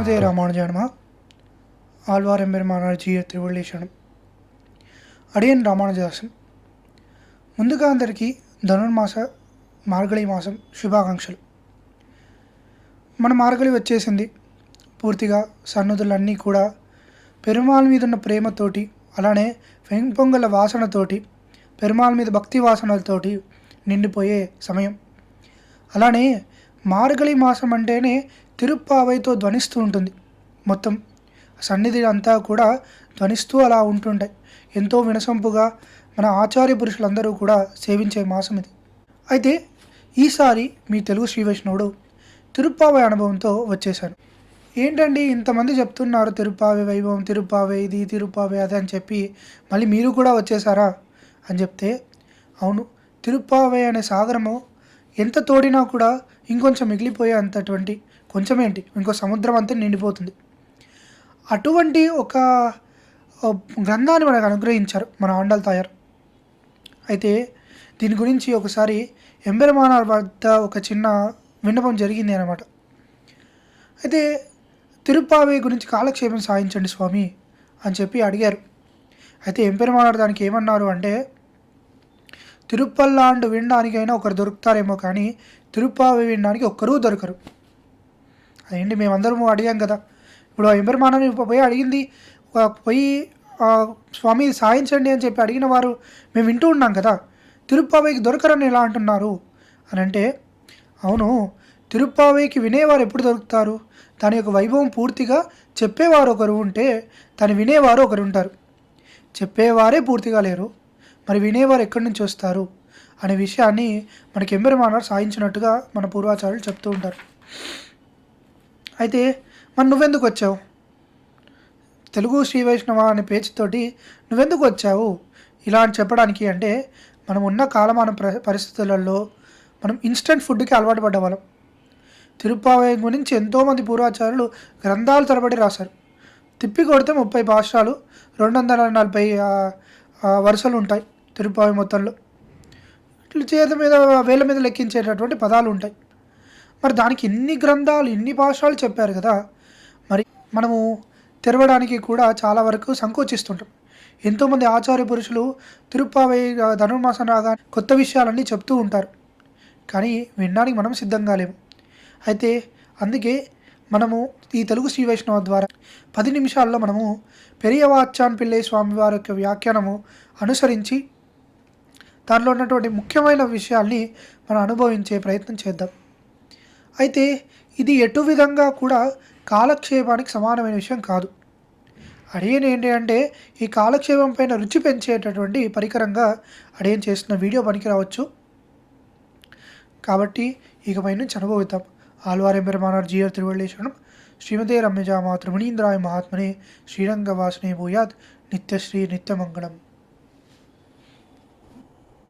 ஸ்ரீமதே ராமானுஜானமா ஆழ்வார் எம்பெருமானார் ஜீய తిరువళ్ళేశనం అడియన్ రామానుజదాసం ముందుగా అందరికీ ధనుర్మాస మార్గళి మాసం శుభాకాంక్షలు మన మార్గళి వచ్చేసింది పూర్తిగా సన్నుదులన్నీ కూడా పెరుమాళ్ మీద ఉన్న ప్రేమతోటి అలానే వెంపొంగల వాసనతోటి పెరుమాళ్ మీద భక్తి వాసనలతోటి నిండిపోయే సమయం అలానే మార్గళి మాసం అంటేనే తిరుప్పావైతో ధ్వనిస్తూ ఉంటుంది. మొత్తం సన్నిధి అంతా కూడా ధ్వనిస్తూ అలా ఉంటుంటాయి. ఎంతో వినసొంపుగా మన ఆచార్య పురుషులందరూ కూడా సేవించే మాసం ఇది. అయితే ఈసారి మీ తెలుగు శ్రీ వైష్ణవుడు తిరుప్పావై అనుభవంతో వచ్చేశాను ఏంటండి ఇంతమంది చెప్తున్నారు తిరుప్పావే వైభవం తిరుప్పావే ఇది తిరుప్పావే అది అని చెప్పి మళ్ళీ మీరు కూడా వచ్చేసారా అని చెప్తే అవును తిరుప్పావే అనే సాగరము ఎంత తోడినా కూడా ఇంకొంచెం మిగిలిపోయే అంతటువంటి కొంచెమేంటి? ఇంకో సముద్రం అంతా నిండిపోతుంది. అటువంటి ఒక గ్రంథాన్ని మనకు అనుగ్రహించారు మన ఆండల్ తాయారు. అయితే దీని గురించి ఒకసారి ఎంబెరమానార్ వద్ద ఒక చిన్న విన్నపం జరిగింది అనమాట అయితే తిరుప్పావే గురించి కాలక్షేపం సాధించండి స్వామి అని చెప్పి అడిగారు. అయితే ఎంపెరమానార్ దానికి ఏమన్నారు అంటే తిరుప్పల్లాండు వినడానికైనా ఒకరు దొరుకుతారేమో కానీ తిరుప్పావి వినడానికి ఒక్కరూ దొరకరు. అదేంటి మేమందరము అడిగాం కదా. ఇప్పుడు ఆ ఎంబెరమానని పోయి అడిగింది. పోయి స్వామి సాయించండి అని చెప్పి అడిగిన వారు మేము వింటూ ఉన్నాం కదా. తిరుప్పావైకి దొరకరని ఎలా అంటున్నారు? అని అంటే అవును తిరుప్పావైకి వినేవారు ఎప్పుడు దొరుకుతారు? దాని యొక్క వైభవం పూర్తిగా చెప్పేవారు ఒకరు ఉంటే దాన్ని వినేవారు ఒకరు ఉంటారు. చెప్పేవారే పూర్తిగా లేరు. మరి వినేవారు ఎక్కడి నుంచి వస్తారు? అనే విషయాన్ని మనకి ఎంబెరమానారు సాధించినట్టుగా మన పూర్వాచార్యులు చెప్తూ ఉంటారు. అయితే మరి నువ్వెందుకు వచ్చావు? తెలుగు శ్రీ వైష్ణవ అనే పేజీతోటి నువ్వెందుకు వచ్చావు? ఇలా అని చెప్పడానికి అంటే మనం ఉన్న కాలమాన ప్ర పరిస్థితులలో మనం ఇన్స్టెంట్ ఫుడ్కి అలవాటు పడ్డవాళ్ళం. తిరుప్పావయం గురించి ఎంతోమంది పూర్వాచారులు గ్రంథాలు తరబడి రాశారు. తిప్పి కొడితే ముప్పై భాషలు రెండు వందల నలభై వరుసలు ఉంటాయి తిరుప్పావయం మొత్తంలో. ఇట్లా చేత మీద వేల మీద లెక్కించేటటువంటి పదాలు ఉంటాయి. మరి దానికి ఎన్ని గ్రంథాలు ఎన్ని భాషలు చెప్పారు కదా? మరి మనము తెరవడానికి కూడా చాలా వరకు సంకోచిస్తుంటాం. ఎంతోమంది ఆచార్య పురుషులు తిరుప్పావై ధనుర్మాసం రాగా కొత్త విషయాలన్నీ చెప్తూ ఉంటారు. కానీ వినడానికి మనం సిద్ధంగా లేము. అయితే అందుకే మనము ఈ తెలుగు శ్రీ వైష్ణవ ద్వారా పది నిమిషాల్లో మనము పెరియవాచాన్ పిల్లై స్వామి వారి యొక్క వ్యాఖ్యానము అనుసరించి దానిలో ఉన్నటువంటి ముఖ్యమైన విషయాల్ని మనం అనుభవించే ప్రయత్నం చేద్దాం. అయితే ఇది ఎటు విధంగా కూడా కాలక్షేపానికి సమానమైన విషయం కాదు. అడియన్ ఏంటి అంటే ఈ కాలక్షేపం పైన రుచి పెంచేటటువంటి పరికరంగా అడియన్ చేసిన వీడియో పనికి రావచ్చు. కాబట్టి ఇకపై నుంచి అనుభవిద్దాం. ఆల్వారే పెరుమానార్ జియర్ తిరువళ్ళేశ్వరం శ్రీమతే రమ్యజా మాతృమణీంద్రాయ మహాత్మనే శ్రీరంగవాసనే భూయాత్ నిత్యశ్రీ నిత్యమంగళం.